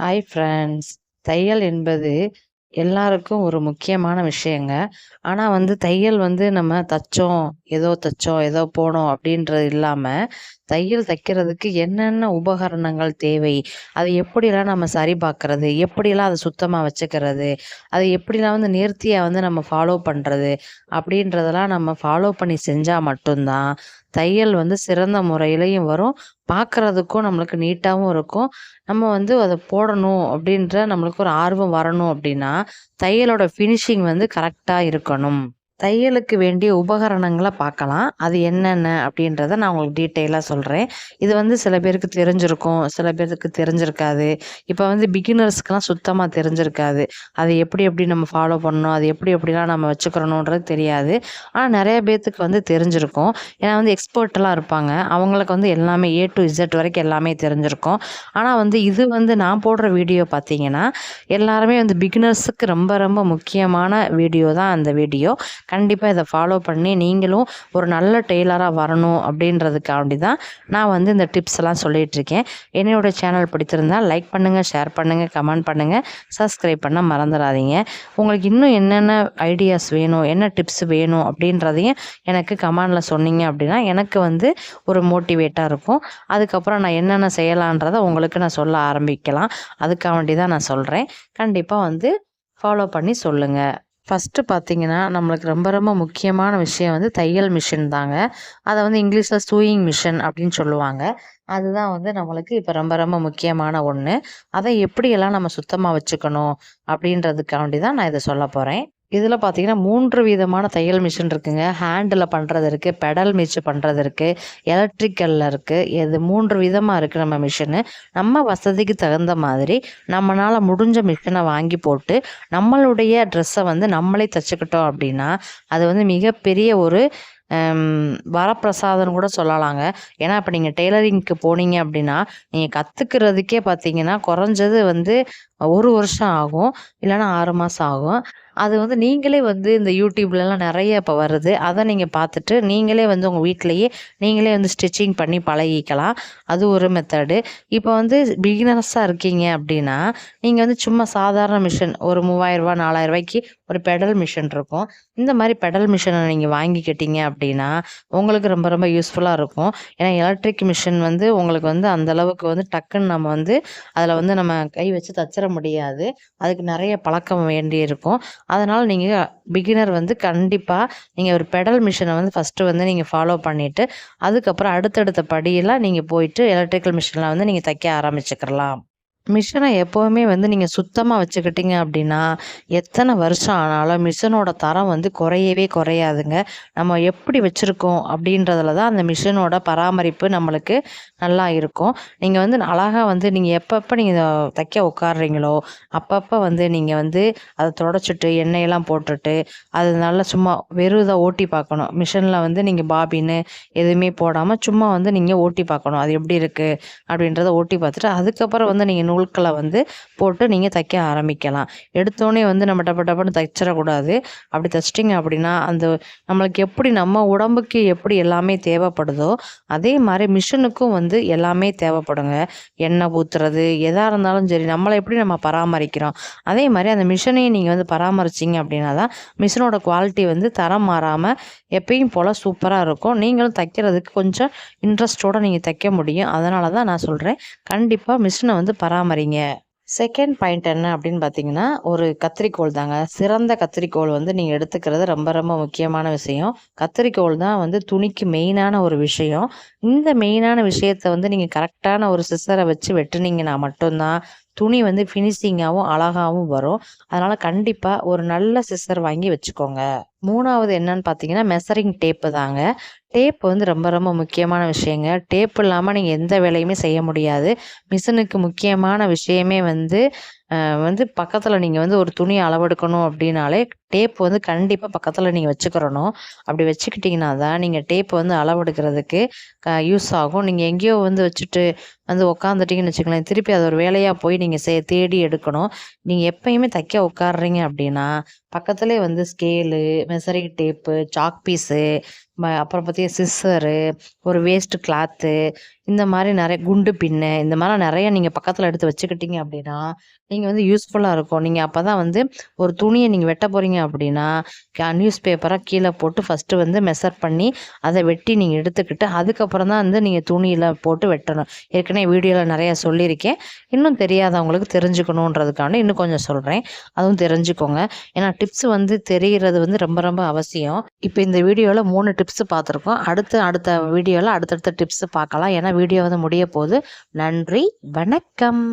Hi friends தையல் என்பது எல்லாருக்கும் ஒரு முக்கியமான விஷயங்க. ஆனால் வந்து தையல் வந்து நம்ம தச்சோம் ஏதோ தச்சோம் ஏதோ போனோம் அப்படின்றது இல்லாமல் தையல் தைக்கிறதுக்கு என்னென்ன உபகரணங்கள் தேவை அதை எப்படிலாம் நம்ம சரி பார்க்கறது எப்படிலாம் அதை சுத்தமாக வச்சுக்கிறது அதை எப்படிலாம் வந்து நேர்த்தியாக வந்து நம்ம ஃபாலோ பண்ணுறது அப்படின்றதெல்லாம் நம்ம ஃபாலோ பண்ணி செஞ்சால் மட்டும்தான் தையல் வந்து சிறந்த முறையிலையும் வரும். பார்க்குறதுக்கும் நம்மளுக்கு நீட்டாகவும் இருக்கும். நம்ம வந்து அதை போடணும் அப்படின்ற நம்மளுக்கு ஒரு ஆர்வம் வரணும் அப்படின்னா தையலோட ஃபினிஷிங் வந்து கரெக்டாக இருக்கணும். தையலுக்கு வேண்டிய உபகரணங்களை பார்க்கலாம் அது என்னென்ன அப்படின்றத நான் உங்களுக்கு டீட்டெயிலாக சொல்கிறேன் இது வந்து சில பேருக்கு தெரிஞ்சிருக்கும் சில பேருக்கு தெரிஞ்சிருக்காது. இப்போ வந்து பிகினர்ஸ்க்கெலாம் சுத்தமாக தெரிஞ்சிருக்காது. அதை எப்படி எப்படி நம்ம ஃபாலோ பண்ணணும் அது எப்படி எப்படிலாம் நம்ம வச்சுக்கிறணுன்றது தெரியாது. ஆனால் நிறைய பேர்த்துக்கு வந்து தெரிஞ்சிருக்கும். ஏன்னா வந்து எக்ஸ்பர்ட்லாம் இருப்பாங்க. அவங்களுக்கு வந்து எல்லாமே ஏ டு இசட் வரைக்கும் எல்லாமே தெரிஞ்சிருக்கும். ஆனால் வந்து இது வந்து நான் போடுற வீடியோ பார்த்தீங்கன்னா எல்லாருமே வந்து பிகினர்ஸுக்கு ரொம்ப ரொம்ப முக்கியமான வீடியோ தான் அந்த வீடியோ. கண்டிப்பாக இதை ஃபாலோ பண்ணி நீங்களும் ஒரு நல்ல டெய்லராக வரணும் அப்படின்றதுக்காண்டி தான் நான் வந்து இந்த டிப்ஸ் எல்லாம் சொல்லிகிட்ருக்கேன் என்னோடய சேனல் பிடிச்சிருந்தால் லைக் பண்ணுங்கள் ஷேர் பண்ணுங்கள் கமெண்ட் பண்ணுங்கள் சப்ஸ்கிரைப் பண்ண மறந்துடாதீங்க உங்களுக்கு இன்னும் என்னென்ன ஐடியாஸ் வேணும் என்ன டிப்ஸ் வேணும் அப்படின்றதையும் எனக்கு கமெண்டில் சொன்னீங்க அப்படின்னா எனக்கு வந்து ஒரு மோட்டிவேட்டாக இருக்கும். அதுக்கப்புறம் நான் என்னென்ன செய்யலான்றதை உங்களுக்கு நான் சொல்ல ஆரம்பிக்கலாம். அதுக்காக வேண்டி தான் நான் சொல்கிறேன் கண்டிப்பாக வந்து ஃபாலோ பண்ணி சொல்லுங்கள் ஃபஸ்ட்டு பார்த்தீங்கன்னா நம்மளுக்கு ரொம்ப ரொம்ப முக்கியமான விஷயம் வந்து தையல் மிஷின் தாங்க. அதை வந்து இங்கிலீஷில் சூயிங் மிஷின் அப்படின்னு சொல்லுவாங்க. அதுதான் வந்து நம்மளுக்கு இப்போ ரொம்ப ரொம்ப முக்கியமான ஒன்று அதை எப்படியெல்லாம் நம்ம சுத்தமாக வச்சுக்கணும் அப்படின்றதுக்காண்டி தான் நான் இதை சொல்ல போகிறேன் இதில் பார்த்தீங்கன்னா மூன்று விதமான தையல் மிஷின் இருக்குங்க. ஹேண்டில் பண்ணுறது இருக்குது பெடல் மிச்சு பண்ணுறது இருக்குது எலக்ட்ரிக்கலில் இருக்குது இது மூன்று விதமாக இருக்குது நம்ம மிஷினு நம்ம வசதிக்கு தகுந்த மாதிரி நம்மளால் முடிஞ்ச மிஷினை வாங்கி போட்டு நம்மளுடைய ட்ரெஸ்ஸை வந்து நம்மளே தைச்சிக்கிட்டோம் அப்படின்னா அது வந்து மிகப்பெரிய ஒரு வரப்பிரசாதம்னு கூட சொல்லலாங்க. ஏன்னா இப்போ நீங்கள் டெய்லரிங்க்கு போனீங்க அப்படின்னா நீங்கள் கற்றுக்கிறதுக்கே பார்த்தீங்கன்னா குறைஞ்சது வந்து ஒரு வருஷம் ஆகும். இல்லைன்னா ஆறு மாதம் ஆகும். அது வந்து நீங்களே வந்து இந்த யூடியூப்லலாம் நிறைய இப்போ வருது. அதை நீங்கள் பார்த்துட்டு நீங்களே வந்து உங்கள் வீட்டிலையே நீங்களே வந்து ஸ்டிச்சிங் பண்ணி பழகிக்கலாம். அது ஒரு மெத்தடு இப்போ வந்து பிகினர்ஸாக இருக்கீங்க அப்படின்னா நீங்கள் வந்து சும்மா சாதாரண மிஷின் ஒரு மூவாயிரரூபா நாலாயிரரூபாய்க்கு ஒரு பெடல் மிஷின் இருக்கும். இந்த மாதிரி பெடல் மிஷினை நீங்கள் வாங்கிக்கிட்டீங்க அப்படின்னா உங்களுக்கு ரொம்ப ரொம்ப யூஸ்ஃபுல்லாக இருக்கும். ஏன்னா எலக்ட்ரிக் மிஷின் வந்து உங்களுக்கு வந்து அந்தளவுக்கு வந்து டக்குன்னு நம்ம வந்து அதில் வந்து நம்ம கை வச்சு தச்சிட முடியாது. அதுக்கு நிறைய பழக்கம் வேண்டி இருக்கும் அதனால் நீங்கள் பிகினர் வந்து கண்டிப்பாக நீங்கள் ஒரு பெடல் மிஷினை வந்து ஃபஸ்ட்டு வந்து நீங்கள் ஃபாலோ பண்ணிவிட்டு அதுக்கப்புறம் அடுத்தடுத்த படியெல்லாம் நீங்கள் போயிட்டு எலக்ட்ரிக்கல் மிஷினில் வந்து நீங்கள் தைக்க ஆரம்பிச்சுக்கலாம். மிஷினை எப்போவுமே வந்து நீங்கள் சுத்தமாக வச்சுக்கிட்டீங்க அப்படின்னா எத்தனை வருஷம் ஆனாலும் மிஷினோட தரம் வந்து குறையவே குறையாதுங்க. நம்ம எப்படி வச்சுருக்கோம் அப்படின்றதுல தான் அந்த மிஷினோட பராமரிப்பு நம்மளுக்கு நல்லா இருக்கும். நீங்கள் வந்து அழகாக வந்து நீங்கள் எப்பப்போ நீங்கள் தைக்க உட்காடுறீங்களோ அப்பப்போ வந்து நீங்கள் வந்து அதை தொடச்சிட்டு எண்ணெயெல்லாம் போட்டுட்டு அது நல்லா சும்மா வெறும் இதை ஓட்டி பார்க்கணும். மிஷினில் வந்து நீங்கள் பாபின்னு எதுவுமே போடாமல் சும்மா வந்து நீங்கள் ஓட்டி பார்க்கணும். அது எப்படி இருக்குது அப்படின்றத ஓட்டி பார்த்துட்டு அதுக்கப்புறம் வந்து நீங்கள் நூல்களை வந்து போட்டு நீங்கள் தைக்க ஆரம்பிக்கலாம். எடுத்தோடனே வந்து நம்ம டப்ப டப்புன்னு தைச்சிடக்கூடாது. அப்படி தைச்சிட்டிங்க அப்படின்னா அந்த நம்மளுக்கு எப்படி நம்ம உடம்புக்கு எப்படி எல்லாமே தேவைப்படுதோ அதே மாதிரி மிஷினுக்கும் வந்து எல்லாமே தேவைப்படுங்க. எண்ணெய் ஊற்றுறது எதாக இருந்தாலும் சரி நம்மளை எப்படி நம்ம பராமரிக்கிறோம். அதே மாதிரி அந்த மிஷினையும் நீங்கள் வந்து பராமரிச்சிங்க அப்படின்னா தான் மிஷினோட குவாலிட்டி வந்து தரம் மாறாமல் எப்பயும் போல் சூப்பராக இருக்கும். நீங்களும் தைக்கிறதுக்கு கொஞ்சம் இன்ட்ரெஸ்ட்டோடு நீங்கள் தைக்க முடியும். அதனால தான் நான் சொல்கிறேன் கண்டிப்பாக மிஷினை வந்து பராமரி பராமரிங்க. செகண்ட் பாயிண்ட் என்ன அப்படின்னு பார்த்தீங்கன்னா ஒரு கத்திரிக்கோள் தாங்க. சிறந்த கத்திரிக்கோள் வந்து நீங்கள் எடுத்துக்கிறது ரொம்ப ரொம்ப முக்கியமான விஷயம். கத்திரிக்கோள் தான் வந்து துணிக்கு மெயினான ஒரு விஷயம். இந்த மெயினான விஷயத்த வந்து நீங்கள் கரெக்டான ஒரு சிசரை வச்சு வெட்டுனீங்கன்னா மட்டும்தான் துணி வந்து ஃபினிஷிங்காகவும் அழகாகவும் வரும். அதனால் கண்டிப்பாக ஒரு நல்ல சிஸ்டர் வாங்கி வச்சுக்கோங்க. மூணாவது என்னன்னு பார்த்தீங்கன்னா மெசரிங் டேப்பு தாங்க. டேப் வந்து ரொம்ப ரொம்ப முக்கியமான விஷயங்க. டேப் இல்லாமல் நீங்கள் எந்த வேலையுமே செய்ய முடியாது. மிஷினுக்கு முக்கியமான விஷயமே வந்து வந்து பக்கத்தில் நீங்கள் வந்து ஒரு துணி அளவெடுக்கணும் அப்படின்னாலே டேப் வந்து கண்டிப்பாக பக்கத்தில் நீங்கள் வச்சுக்கிறணும். அப்படி வச்சுக்கிட்டிங்கன்னா தான் நீங்கள் டேப் வந்து அளவெடுக்கிறதுக்கு க யூஸ் ஆகும். நீங்கள் எங்கேயோ வந்து வச்சுட்டு வந்து உட்காந்துட்டிங்கன்னு வச்சுக்கலாம் திருப்பி அது ஒரு வேலையாக போய் நீங்கள் சே தேடி எடுக்கணும். நீங்கள் எப்பயுமே தைக்க உட்காடுறீங்க அப்படின்னா பக்கத்துலேயே வந்து scale measuring tape chalk piece அப்புறம் பார்த்தீங்கன்னா சிஸ்ஸரு ஒரு வேஸ்ட்டு கிளாத்து இந்த மாதிரி நிறைய குண்டு பின்னு இந்த மாதிரிலாம் நிறைய நீங்கள் பக்கத்தில் எடுத்து வச்சுக்கிட்டீங்க அப்படின்னா நீங்கள் வந்து யூஸ்ஃபுல்லாக இருக்கும். நீங்கள் அப்போ தான் வந்து ஒரு துணியை நீங்கள் வெட்ட போகிறீங்க அப்படின்னா நியூஸ் பேப்பராக கீழே போட்டு ஃபஸ்ட்டு வந்து மெஷர் பண்ணி அதை வெட்டி நீங்கள் எடுத்துக்கிட்டு அதுக்கப்புறம் தான் வந்து நீங்கள் துணியில் போட்டு வெட்டணும். ஏற்கனவே வீடியோவில் நிறையா சொல்லியிருக்கேன். இன்னும் தெரியாதவங்களுக்கு தெரிஞ்சுக்கணுன்றதுக்காண்டி இன்னும் கொஞ்சம் சொல்கிறேன் அதுவும் தெரிஞ்சுக்கோங்க. ஏன்னா டிப்ஸ் வந்து தெரிகிறது வந்து ரொம்ப ரொம்ப அவசியம். இப்போ இந்த வீடியோவில் மூணு டிப்ஸ் பார்த்துருக்கோம். அடுத்து அடுத்த வீடியோவில் அடுத்தடுத்த டிப்ஸ் பார்க்கலாம். ஏன்னா வீடியோ வந்து முடிய போகுது நன்றி வணக்கம்.